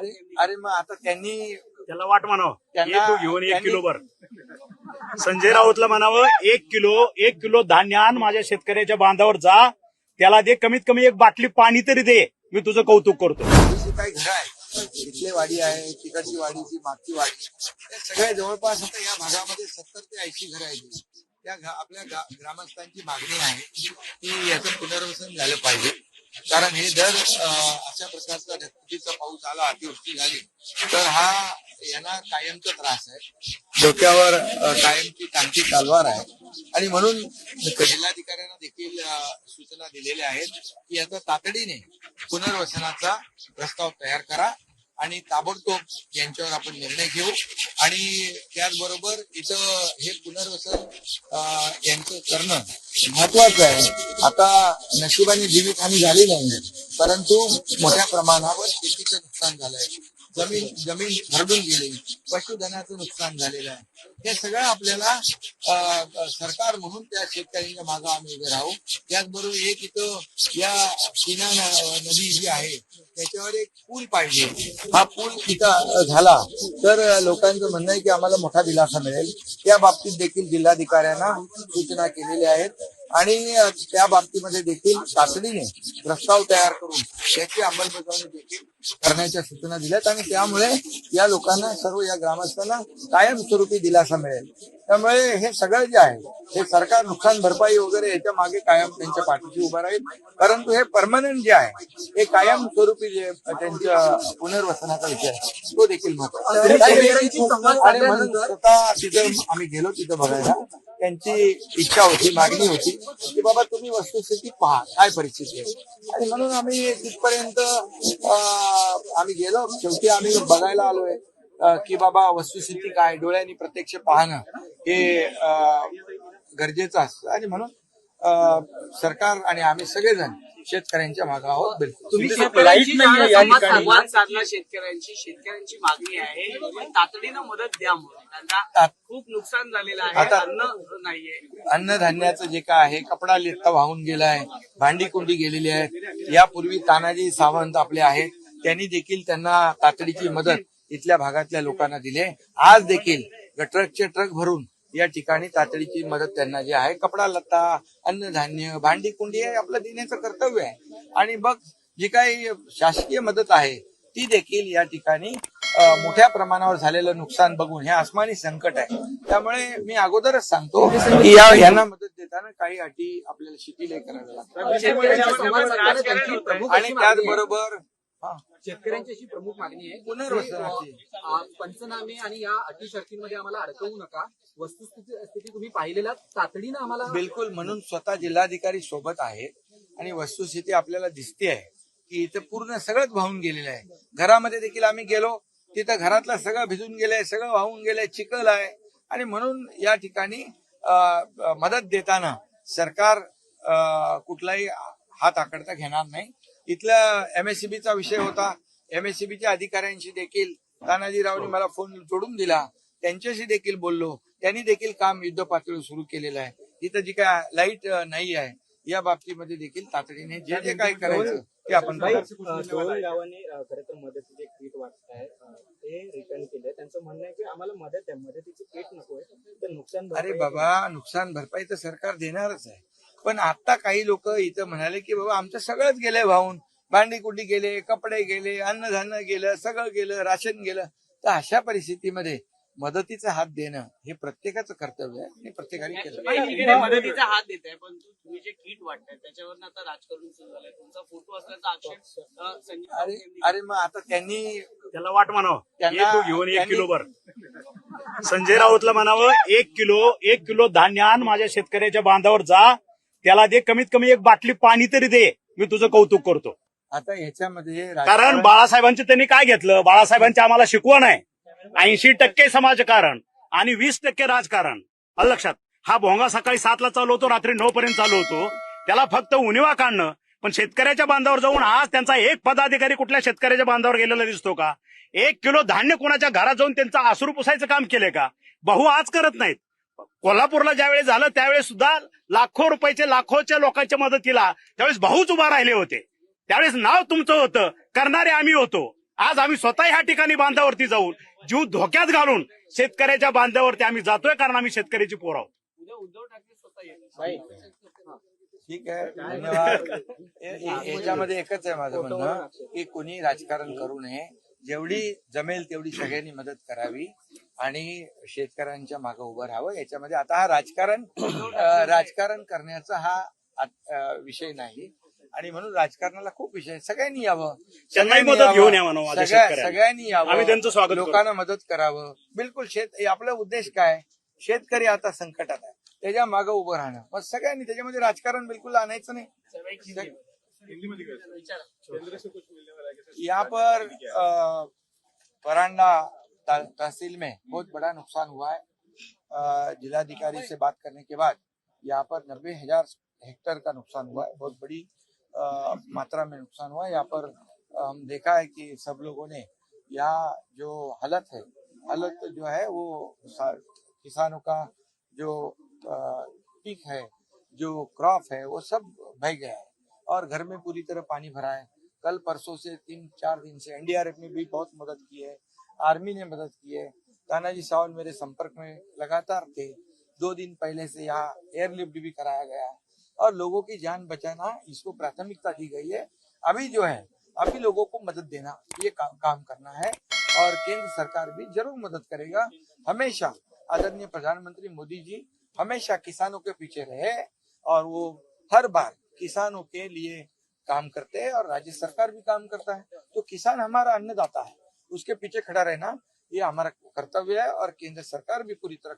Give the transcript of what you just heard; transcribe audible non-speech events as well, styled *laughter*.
अरे अरे मग आता त्यांनी त्याला वाट म्हणावं. त्यांना- ये तू घेऊन एक त्यांनी- किलो भर संजय राऊतला म्हणावं एक किलो एक किलो धान्य आण माझ्या शेतकऱ्याच्या बांधावर जा. त्याला दे कमीत कमी एक बाटली पाणी तरी दे. मी तुझं कौतुक करतो. ही जी काही घरं आहेत इथले वाडी आहे तिकडची वाडी ती मागची वाडी. या सगळ्या जवळपास आता या भागामध्ये सत्तर ते ऐंशी घरं आहेत. त्या घ- आपल्या गा- ग्रामस्थांची मागणी आहे की याचं पुनर्वसन झालं पाहिजे. कारण हे दर अशा प्रकारचा ढगफुटीचा पाऊस आला अतिवृष्टी झाली तर हा यांना कायमचा त्रास आहे. डोक्यावर कायमची टांगती कालवार आहे. आणि म्हणून जिल्हाधिकाऱ्यांना देखील सूचना दिलेल्या आहेत की याचा तातडीने पुनर्वसनाचा प्रस्ताव तयार करा आणि ताबडतोब यांच्यावर आपण निर्णय घेऊ. आणि त्याचबरोबर इथं हे पुनर्वसन यांचं करणं महत्वाचं आहे. आता नशिबाने जीवितहानी झाली नाही परंतु मोठ्या प्रमाणावर शेतीचं नुकसान झालंय. जमीन जमीन भरडून गेली पशुधनाचं नुकसान झालेलं आहे. हे सगळं आपल्याला सरकार म्हणून त्या शेतकऱ्यांच्या मागे आम्ही उभे राहू. त्याचबरोबर एक इथं या सीना नदी जी आहे त्याच्यावर एक पूल पाहिजे. हा पूल तिथं झाला तर लोकांचं म्हणणं आहे की आम्हाला मोठा दिलासा मिळेल. त्या बाबतीत देखील जिल्हाधिकाऱ्यांना सूचना केलेल्या आहेत. आणि त्या बाबतीमध्ये देखील तातडीने प्रस्ताव तयार करून त्याची अंमलबजावणी देखील करण्याच्या सूचना दिल्यात. आणि त्यामुळे या लोकांना सर्व या ग्रामस्थांना कायमस्वरूपी दिलासा मिळेल. त्यामुळे हे सगळं जे आहे हे सरकार नुकसान भरपाई वगैरे याच्या मागे कायम त्यांच्या पाठीशी उभं राहील. परंतु हे परमनंट जे आहे हे कायम स्वरूपी जे त्यांच्या पुनर्वसनाचा विषय आहे तो देखील महत्त्वाचा आणि म्हणून स्वतः तिथं आम्ही गेलो तिथं बघायला. त्यांची इच्छा होती मागणी होती की बाबा तुम्ही वस्तुस्थिती पहा काय परिस्थिती आहे. आणि म्हणून आम्ही तिथपर्यंत आम्ही गेलो. शेवटी आम्ही बघायला आलोय. की बाबा वस्तुस्थिती काय डोळ्यांनी प्रत्यक्ष पाहणं हे गरजेचं असतं. आणि म्हणून सरकार आणि आम्ही सगळेजण शेतकऱ्यांच्या मागे आहोत. बिलकुल. तुम्ही शेतकऱ्यांची संवाद साधला शेतकऱ्यांची शेतकऱ्यांची मागणी आहे तातडीनं मदत द्या म्हणून. खूप नुकसान झालेलं आहे आता- अन्न नाहीये. अन्नधान्याचं जे काय आहे कपडा लित्ता वाहून गेलाय भांडी कुंडी गेलेली आहेत. यापूर्वी तानाजी सावंत आपले आहेत. त्यांनी देखील त्यांना तातडीची मदत इथल्या भागातल्या लोकांना दिली. आज देखील ट्रकचे ट्रक भरून या ठिकाणी तातडीची मदत त्यांना जी आहे कपडा लत्ता अन्नधान्य भांडी कुंडी हे आपलं देण्याचं कर्तव्य आहे आणि मग जी काही शासकीय मदत आहे ती देखील या ठिकाणी मोठ्या प्रमाणावर झालेलं नुकसान बघून हे आसमानी संकट आहे त्यामुळे मी अगोदरच सांगतो की या यांना मदत देताना काही अटी आपल्याला शिथिल कराव्या लागतात आणि. त्याचबरोबर शेतकऱ्यांची अशी प्रमुख मागणी आहे. पुनर्वसनाची. पंचनामे आणि या अटी शर्तींमध्ये आम्हाला अडकवू नका. वस्तुस्थिती स्थिती तुम्ही पाहिलेला तातडीनं आम्हाला बिलकुल म्हणून स्वतः जिल्हाधिकारी सोबत आहे. आणि वस्तुस्थिती आपल्याला दिसते आहे की इथं पूर्ण सगळंच वाहून गेलेलं आहे. घरामध्ये देखील आम्ही गेलो. तिथं घरातलं सगळं भिजून गेलंय सगळं वाहून गेलंय चिखल आहे. आणि म्हणून या ठिकाणी मदत देताना सरकार कुठलाही हात आकडता घेणार नाही. इथला एमएससीबीचा विषय होता. एमएससीबीच्या अधिकाऱ्यांशी देखील तानाजीरावनी मला फोन जोडून दिला. त्यांच्याशी देखील बोललो. त्यांनी देखील काम युद्ध पातळीवर सुरू केलेलं आहे. इथं जी काय लाइट नाही आहे या बाबतीमध्ये देखील तातडीने जे जे काय करायचं ते आपण गावांनी खरं तर मदतीचे किट वाटत आहे ते रिटर्न केले त्यांचं म्हणणं आहे की आम्हाला मदत आहे. मदतीची किट नकोय. तर नुकसान अरे बाबा नुकसान भरपाई तर सरकार देणारच आहे. पण आता काही लोक इथं म्हणाले की बाबा आमचं सगळंच गेलंय वाहून. भांडी कुंडी गेले कपडे गेले अन्नधान्य गेलं सगळं गेलं राशन गेलं. तर अशा परिस्थितीमध्ये मदतीचा हात देणं हे प्रत्येकाचं कर्तव्य आहे आणि प्रत्येकाने केलं मदतीचा हात देत आहे पण तुम्ही जे किट वाटताय त्याच्यावर आता राजकारण सुरू झालंय. तुमचा फोटो असल्याचा आक्षेप अरे अरे मग आता त्यांनी त्याला वाट म्हणावं. ये त्यांना- तू घेऊन एक किलो भर. संजय राऊतला म्हणावं एक किलो एक किलो धान्य आण माझ्या शेतकऱ्याच्या बांधावर जा. त्याला दे कमीत कमी एक बाटली पाणी तरी दे. मी तुझं कौतुक करतो. आता ह्याच्यामध्ये कारण बाळासाहेबांचं त्यांनी काय घेतलं? बाळासाहेबांची आम्हाला शिकवण आहे. ऐंशी टक्के समाजकारण आणि वीस टक्के राजकारण. लक्षात. हा भोंगा सकाळी सातला चालू होतो रात्री नऊ पर्यंत चालू होतो. त्याला फक्त उनिवा काढणं. पण शेतकऱ्याच्या बांधावर जाऊन आज त्यांचा एक पदाधिकारी कुठल्या शेतकऱ्याच्या बांधावर गेलेला दिसतो का? एक किलो धान्य कोणाच्या घरात जाऊन त्यांचा आसरू पुसायचं काम केलंय का? बहु आज करत नाहीत. कोल्हापूरला ज्यावेळेस झालं त्यावेळेस सुद्धा लाखो रुपयाचे लाखोच्या लोकांच्या मदतीला त्यावेळेस भाऊच उभा राहिले होते. त्यावेळेस नाव तुमचं होतं करणारे आम्ही होतो. आज आम्ही स्वतः ह्या ठिकाणी बांधावरती जाऊन जीव धोक्यात घालून शेतकऱ्याच्या बांधावरती आम्ही जातोय कारण आम्ही शेतकऱ्याची पोर आहोत. उद्या उद्धव ठाकरे स्वतः येतील ठीक आहे धन्यवाद. याच्यामध्ये एकच आहे माझं म्हणणं की कोणी राजकारण करू नये. जेवढी जमेल तेवढी सगळ्यांनी मदत करावी. आणि शेतकऱ्यांच्या मागे उभं राहावं. याच्यामध्ये आता हा राजकारण *coughs* राजकारण करण्याचा हा विषय नाही. आणि म्हणून राजकारणाला खूप विषय आहे. सगळ्यांनी यावं. सगळ्यांनी मदत यावं. घेऊन यावं. ना माझ्या सगळ्या- शेतकऱ्यांना. सगळ्यांनी यावं. आम्ही त्यांचं. लोकांना मदत करावं. बिलकुल शेत आपला उद्देश काय? शेतकरी आता संकटात आहे. त्याच्यामागे उभं राहणं. मग सगळ्यांनी त्याच्यामध्ये राजकारण बिलकुल आणायचं नाही. यहाँ पर अ, परांडा तहसील में बहुत बड़ा नुकसान हुआ है। जिलाधिकारी से बात करने के बाद यहाँ पर नब्बे हज़ार हेक्टेयर का नुकसान हुआ है बहुत बड़ी अ, मात्रा में नुकसान हुआ है। यहाँ पर हम देखा है कि सब लोगों ने यहाँ जो हालत है हालत जो है वो किसानों का जो पीक है जो क्रॉप है वो सब बह गया है और घर में पूरी तरह पानी भरा है। कल परसों से तीन चार दिन से एनडीआरएफ ने भी बहुत मदद की है। आर्मी ने मदद की है। तानाजी सावंत मेरे संपर्क में लगातार थे। दो दिन पहले से यहाँ एयरलिफ्ट भी कराया गया है। और लोगों की जान बचाना इसको प्राथमिकता दी गई है। अभी जो है अभी लोगों को मदद देना ये का, काम करना है। और केंद्र सरकार भी ज़रूर मदद करेगा। हमेशा आदरणीय प्रधानमंत्री मोदी जी हमेशा किसानों के पीछे रहे और वो हर बार किसानों के लिए काम करते हैं और राज्य सरकार भी काम करता है। तो किसान हमारा अन्नदाता है। उसके पीछे खड़ा रहना ये हमारा कर्तव्य है और केंद्र सरकार भी पूरी तरह